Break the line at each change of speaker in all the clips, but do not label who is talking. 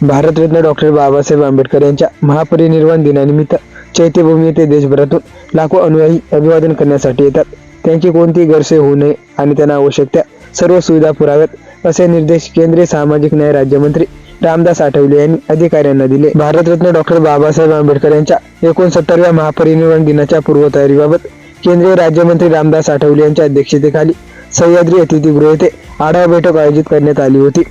Bharat Ratna doctor Babasaheb Ambedkar यांच्या महापरिनिर्वाण दिनानिमित्त चैत्यभूमी येथे देशभरातून लाखो अनुयायी अभिवादन करण्यासाठी येतात. त्यांची कोणतीही गैरसोय होऊ नये आणि त्यांना आवश्यक त्या सर्व सुविधा पुराव्यात असे निर्देश केंद्रीय सामाजिक न्याय राज्यमंत्री रामदास आठवले यांनी अधिकाऱ्यांना दिले. भारतरत्न डॉक्टर बाबासाहेब आंबेडकर यांच्या एकोणसत्तरव्या महापरिनिर्वाण दिनाच्या पूर्वतयारीबाबत केंद्रीय राज्यमंत्री रामदास आठवले यांच्या अध्यक्षतेखाली सह्याद्री अतिथीगृह येथे आढावा बैठक आयोजित करण्यात आली होती.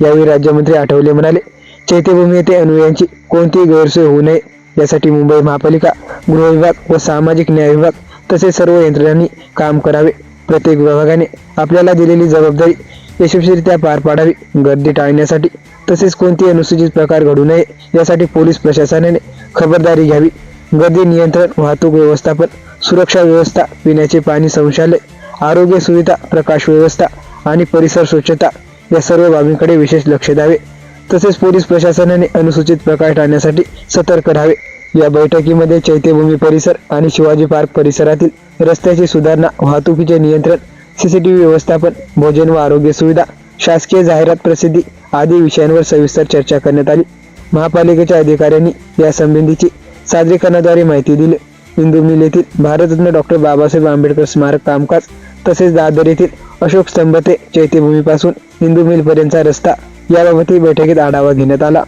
यावेळी राज्यमंत्री आठवले म्हणाले चैत्यभूमी येथे अनुयायांची कोणतीही गैरसोय होऊ नये. यासाठी मुंबई महापालिका गृहविभाग व सामाजिक न्याय विभाग तसेच सर्व यंत्रणांनी काम करावे. प्रत्येक विभागाने आपल्याला दिलेली जबाबदारी यशस्वीरित्या पार पाडावी. गर्दी टाळण्यासाठी तसेच कोणती अनुसूचित प्रकार घडू नये यासाठी पोलीस प्रशासनाने खबरदारी घ्यावी. गर्दी नियंत्रण वाहतूक व्यवस्थापन सुरक्षा व्यवस्था पिण्याचे पाणी शौचालय आरोग्य सुविधा प्रकाश व्यवस्था आणि परिसर स्वच्छता या सर्व बाबींकडे विशेष लक्ष द्यावे. तसेच पोलीस प्रशासनाने अनुसूचित प्रकार टाळण्यासाठी सतर्क राहावे. या बैठकीमध्ये चैत्यभूमी परिसर आणि शिवाजी पार्क परिसरातील रस्त्याची सुधारणा वाहतुकीचे नियंत्रण सीसीटीव्ही व्यवस्थापन भोजन व आरोग्य सुविधा शासकीय जाहिरात प्रसिद्धी आदी विषयांवर सविस्तर चर्चा करण्यात आली. महापालिकेच्या अधिकाऱ्यांनी या संबंधीची सादरीकरणाद्वारे माहिती दिली. इंदू मिल येथील भारतरत्न डॉक्टर बाबासाहेब आंबेडकर स्मारक कामकाज तसेच दादर येथील अशोक स्तंभ ते चैत्यभूमीपासून इंदू मिलपर्यंतचा रस्ता याबाबतही बैठकीत आढावा घेण्यात आला.